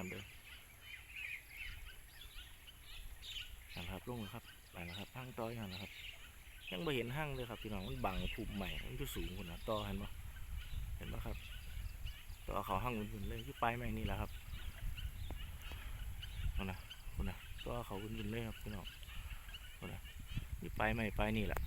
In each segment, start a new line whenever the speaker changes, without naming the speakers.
นมเด้อนะครับลงเลยครับไปนะครับห้างต่อยหันนะครับ ยังไม่เห็นห้างเลยครับพี่น้องมันบังภูมิใหม่มันจะสูงคนนะต่อเห็นปะเห็นปะครับต่อเขาห้างอุ่นๆเลยที่ปลายไม้นี่แหละครับเอานะคนนะต่อเขาอุ่นๆเลยครับพี่น้องคนนะที่ไปลายไปนี่แหละ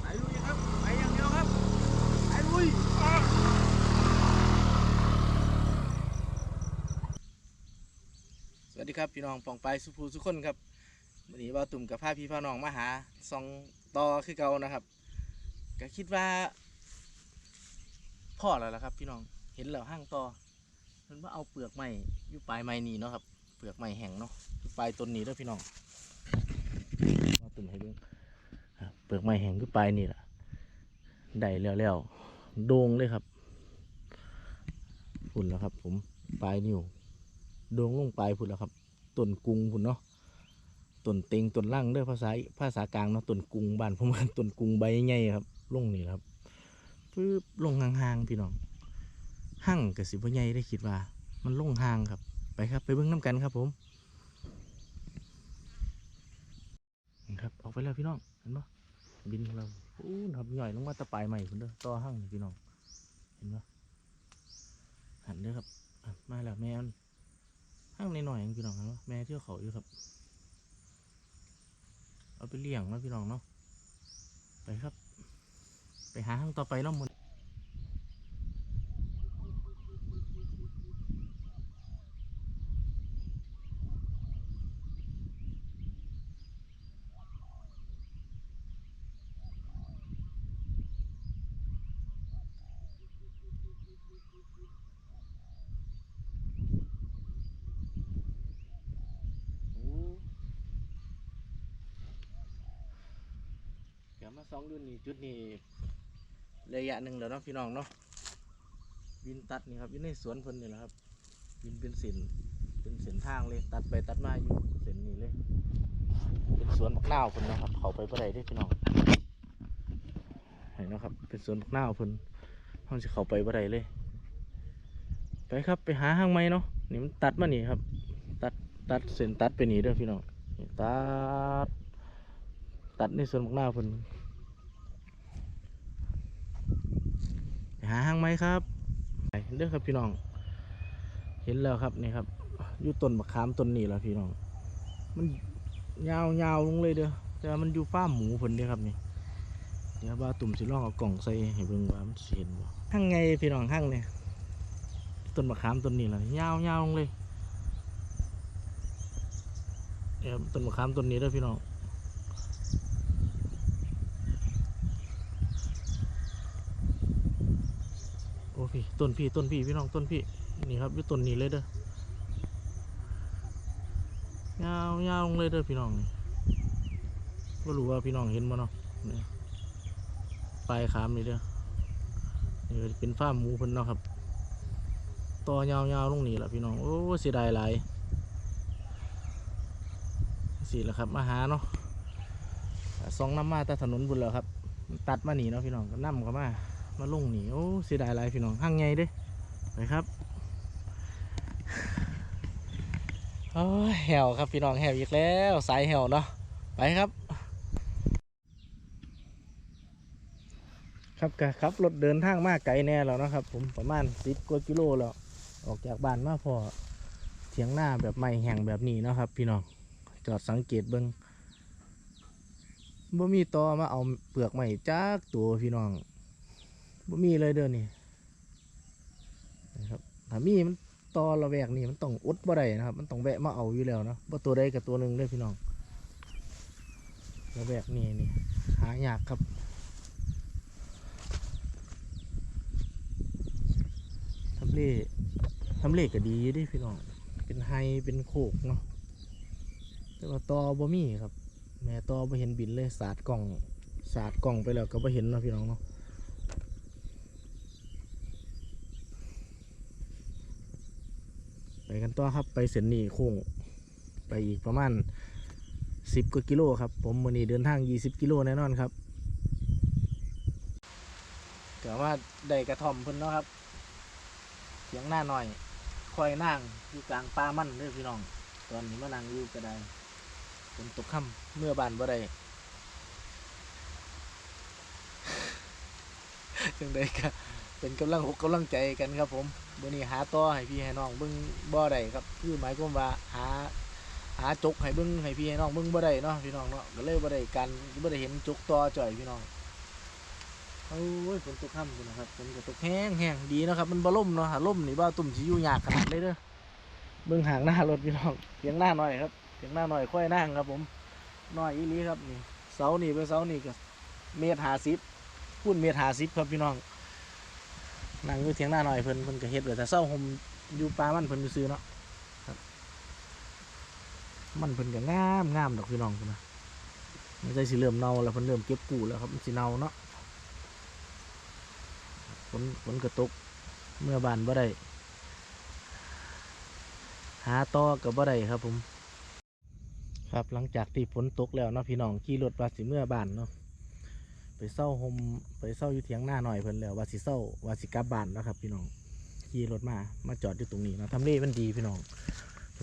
ไปลุยครับ ไปอย่างเดียวครับ ไปลุยสวัส ดีครับพี่น้องปองไปสุภูสุคนครับวันนี้ว่าตุ่มกับพาพี่พาน้องมาหาซองต่อคือเก่านะครับก็คิดว่าพ่อแล้วล่ะครับพี่น้องเห็นแล้วห้างต่อมันว่าเอาเปลือกไม้อยู่ปลายไม้นี่เนาะครับเปลือกไม้แห้งเนาะอยู่ปลายต้นนี้เด้อพี่น้องว่าตุ่มให้เบิ่งเปลือกไม้แห้งขึ้นไปนี่แหละได้แล้วแล้วโด่งเลยครับพุ่นแล้วครับ ผมปลายนิ้วโด่งลงปลายพุ่นแล้วครับ ต้นกุงพุ่นเนาะต้นเต็งต้นล่างเด้อภาษาภาษากลางเนาะต้นกุงบ้านผมว่าต้นกุงใบใหญ่ครับลงนี่ครับปึ๊บลงห่างๆพี่น้องห่างกับสิบใหญ่ได้คิดว่า มันลงห่างครับ ไปครับไปเบิ่งน้ำกันครับผมครับออกไปแล้วพี่น้องเห็นปะบินของเราอู้นะครับย่อยลงมาตะปลายใหม่คุณเด้อต่อห้างพี่น้องเห็นปะหันเด้อครับมาแล้วแม่ ห้างในหน่อยเองพี่น้องครับแม่เที่ยวเขาอยู่ครับ เอาไปเลี้ยงนะพี่น้องเนาะไปครับ ไปหาห้างต่อไปเนาะมัน เดี๋ยวมาสองดูนี่จุดนี้ระยะหนึ่งแล้วเนาะพี่น้องเนาะวินตัดนี่ครับอยู่ในสวนเพิ่นนี่แหละครับ วินเป็นเส้นเป็นเส้นทางเลยตัดไปตัดมาอยู่เส้นนี้เลย เป็นสวนบักนาวเพิ่นนะครับ เขาไปบ่ได้เด้อพี่น้องเห็นเนาะครับ เป็นสวนบักนาวเพิ่นเขาจะเข้าไปบ่ได้เลย ไปครับไปหาห้างไม้เนาะนี่มันตัดมานี่ครับ ตัดตัดเส้นตัดไปนี่เด้อพี่น้องตัด ตัดในสวนบักนาเพิ่นหาห้างไหมครับไปเด้อครับพี่น้อง เห็นแล้วครับนี่ครับอยู่ต้นมะขามต้นนี้แล้วพี่น้อง มันยาวยาวลงเลยเด้อแต่มันอยู่ฟาหมูเพิ่นเด้อครับนี่เดี๋ยวบ้าตุ่มสิลองเอากล่องใส่ให้เบิ่งว่ามันสิเห็นบ่ห้างไงพี่น้องห้างเนี่ยต้นมะขามต้นนี้ล่ะยาวยาวลงเลยเดี๋ยวต้นมะขามต้นนี้เด้อพี่น้อง โอ้พี่ ต้นพี่ต้นพี่พี่น้องต้นพี่นี่ครับอยู่ต้นนี้เลยเด้อยาวยาวลงเลยเด้อพี่น้องนี่ก็รู้ว่าพี่น้องเห็นบ่เนาะนี่ปลายขามนี่เด้อนี่เป็นฟ้ามหมูเพิ่นเนาะครับต่อยาวยาวๆลงนี่แหละพี่น้องโอ้เสียดายหลายสิแหละครับมาหาเนาะสองน้ำมาแต่ถนนบุญแล้วครับ ตัดมาหนีเนาะพี่น้องก็นำเข้ามา มาลงหนีโอ้เสียดายลายพี่น้องห้างไงเด้ไปครับโอ้แหวครับพี่น้องแหวอีกแล้วสายแหวเนาะไปครับ ครับกะครับรถเดินทางมากไกลแน่แล้วนะครับ ผมประมาณสิบกว่ากิโลแล้วออกจากบ้านมาพอเถียงหน้าแบบไม่แห้งแบบนี้นะครับ พี่น้องจอดสังเกตเบิ้งบ่มีตอมาเอาเปลือกใหม่จากตัวพี่น้อง บ่มีเลยเด้อนี่นะครับถ้ามีมันตอระแวกนี่มันต้องอดบ่ได้นะครับ มันต้องแวะมาเอาอยู่แล้วนะบ่ตัวใดกับตัวหนึ่งเด้อพี่น้องระแวกนี่นี่หายากครับทำเลทำเลก็ดีอยู่เดิพี่น้อง เป็นไฮเป็นโคกเนาะแต่ว่าตอบ่มีครับ แม่ตอบ่เห็นบินเลยสาดกล่องสาดกล่องไปแล้วก็บ่เห็นเนาะพี่น้องเนาะ ไป กันต่อครับไปเส้นนี้โค้งไปอีกประมาณสิบกว่ากิโลครับ ผมวันนี้เดินทางยี่สิบกิโลแน่นอนครับแต่ว่าได้กระท่อมเพิ่นเนาะครับเสียงหน้าหน่อยคอยนั่งอยู่กลางป่ามั่นเด้อพี่น้อง ตอนนี้มานั่งอยู่ก็ได้ฝนตกค่ำเมื่อบานบ่ได้จังใดก็ เป็นกำลังอกกำลังใจกันครับ ผมมื่อนี้หาต่อให้พี่ให้น้องเบิ่งบ่ได้ครับคือหมายความว่าหาหาจกให้เบิ่งให้พี่ให้น้องเบิ่งบ่ได้เนาะพี่น้องเนาะก็เลยบ่ได้กันบ่ได้เห็นจกต่อจ่อยพี่น้องโอ้ยฝนตกค่ำพุ่นนะครับฝนก็ตกแห้งแห้งดีนะครับ มันบ่ล่มเนาะถ้าล่มนี่บ่าตุ่มสิอยู่ยากขนาดเลยเด้อเบิ่งหางหน้ารถพี่น้องเพียงหน้าหน่อยครับเพียงหน้าหน่อยค่อยนั่งครับ ผมน้อยอีลีครับนี่เสานี่เป็นเสานี่ก็เมตร50คูณเมตร50ครับพี่น้อง นั่งอยู่เถียงหน้าหน่อยเพิ่นเพิ่นก็เฮ็ดไว้แต่เศร้าห่มอยู่ปลามันเพิ่นซื้อๆเนาะครับ มันเพิ่นก็งามงามดอกพี่น้องพุ่นนะมันใจสิเริ่มเน่าแล้วเพิ่นเริ่มเก็บกูแล้วครับมันสิเน่าเนาะฝนฝนก็ตกเมื่อบานบ่ได้หาต่อก็บ่ได้ครับผม ครับหลังจากที่ฝนตกแล้วเนาะพี่น้องขี่รถว่าสิเมื่อบ้านเนาะไป เศร้าโฮมไปเศร้าอยู่เถียงหน้าหน่อยเพิ่นแล้วว่าสิเศร้าว่าสิกลับบ้านแล้วครับ พี่น้องขี่รถมามาจอดอยู่ตรงนี้นะทำเลมันดีพี่น้อง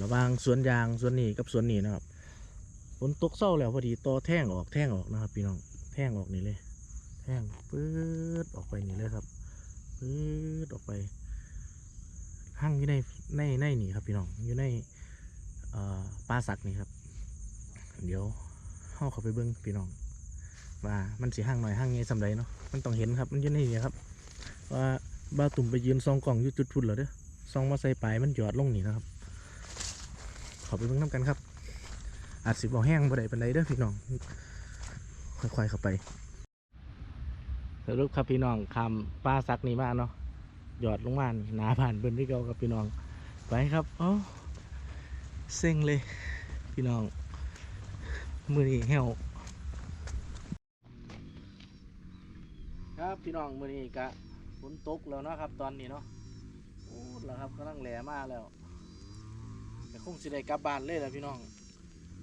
ระหว่างสวนยางสวนนี้กับสวนนี้นะครับฝนตกเศร้าแล้วพอดีต่อแท่งออกแท่งออกนะครับ พี่น้องแท่งออกนี่เลย แท่งปื๊ดออกไปนี่เลยครับปื๊ดออกไปหั่งอยู่ในในในนี่ครับพี่น้องอยู่ในป่าสักนี่ครับ เดี๋ยวเข้าเข้าไปเบิ้งพี่น้อง ว่ามันสีห้างหน่อยห้างไงสำไรเนาะมันต้องเห็นครับมันยืนในนี่ครับ ว่าบ้าตุ่มไปยืนซองกล่องอยู่จุดพุ่นเหรอเด้อซองมาใส่ปลายมันหยอดลงนี่นะครับ ขอไปเบิ่งน้ำกันครับ อาจสิบ่แห้งบ่ได้ปานใดเด้อพี่น้อง ค่อยๆเข้าไปสรุปครับพี่น้องคำป้าซักนี่มาเนาะหยอดลงมานหนาผ่านเบิ่นที่เก่ากับพี่น้องไปครับโอ้เซ็งเลย พี่น้องมือนี้แห้ว ครับพี่น้องมื้อนี้กะฝนตกแล้วนะครับตอนนี้เนาะโอ้แล้วครับกำลังแหลมาแล้วแต่คงสิได้กลับบ้านเลยแหละพี่น้อง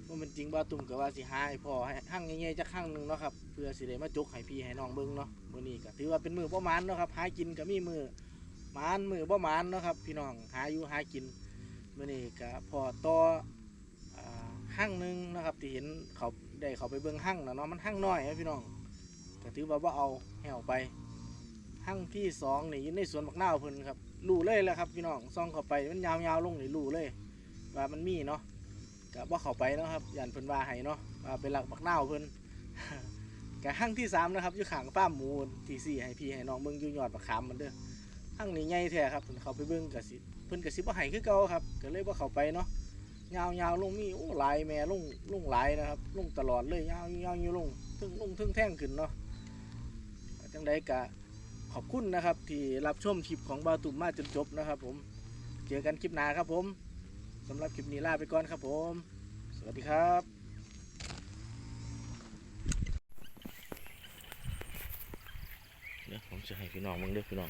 ว่ามันจริงบ้าตุ่มกับว่าสิหาให้พอให้หั่งใหญ่ๆจักหั่งหนึงเนาะครับเพื่อสิได้มาจกให้พี่ให้น้องเบิ่งเนาะมื้อนี้ก็ถือว่าเป็นมือบ่หมานเนาะครับหากินก็มีมือหมานมือบ่หมานเนาะครับ พี่น้องหาอยู่หากินมื้อนี้ก็พอต่ออ่าหั่งหนึงนะครับที่เห็นเขาได้เขาไปเบิ่งหั่งนะเนาะมันหั่งน้อยนะพี่น้อง ก็ถือว่าว่าเอาแหวไปหั่งที่สองนี่ยู่ในสวนบักนาวเพิ่นครับรูเลยแหละครับพี่น้องซองเข้าไปมันยาวๆลงนี่รูเลย ว่ามันมีเนาะก็บ่เข้าไปเนาะครับยันเพิ่นว่าให้เนาะว่าเป็นหลักบักนาวเพิ่นก็หั่งที่สามนะครับอยู่ข้างฟามหมูที่สี่ให้พี่ให้น้องเบิ่งอยู่ยอดบักขามมันเด้อหั่งนี้ใหญ่แท้ครับเพิ่นเข้าไปเบิ่งก็สิเพิ่นก็สิบ่ให้คือเก่าครับก็เลยบ่เข้าไปเนาะยาวๆลงมีโอ้หลายแม่ลงลงหลายนะครับลงตลอดเลยยาวๆอยู่ลงทึ่งลงทึ่งแท่งขึ้นเนาะ จังใดกะขอบคุณนะครับ ที่รับชมคลิปของบาตุ่มมาจนจบนะครับผมเจอกันคลิปหน้าครับผมสำหรับคลิปนี้ลาไปก่อนครับผม สวัสดีครับเดี๋ยผมจะให้พี่น้องมึงเด้อพี่น้อง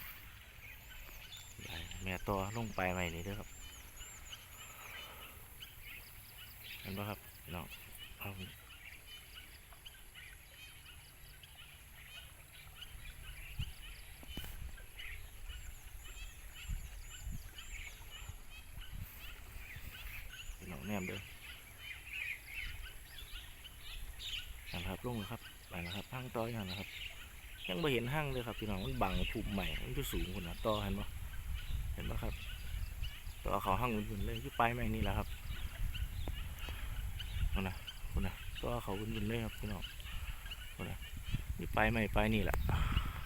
ไปแม่ตัวลงไปใหม่นี่เด้อครับเห็นปะครับพี่น้องเอา พี่น้องแนมเด้อนะครับ ลงเลยครับไปนะครับห้างต่ออย่างนะครับ ยังไม่เห็นห้างเลยครับพี่น้องมันบังภูมิใหม่มันจะสูงคนนะต่อเห็นปะเห็นปะครับต่อเขาห้างอุ่นๆเลยที่ปลายไม้นี่แหละครับคนนะคนนะต่อเขาอุ่นๆเลยครับพี่น้องคนนะนี่ปใหม่ไม้ปนี่แหละ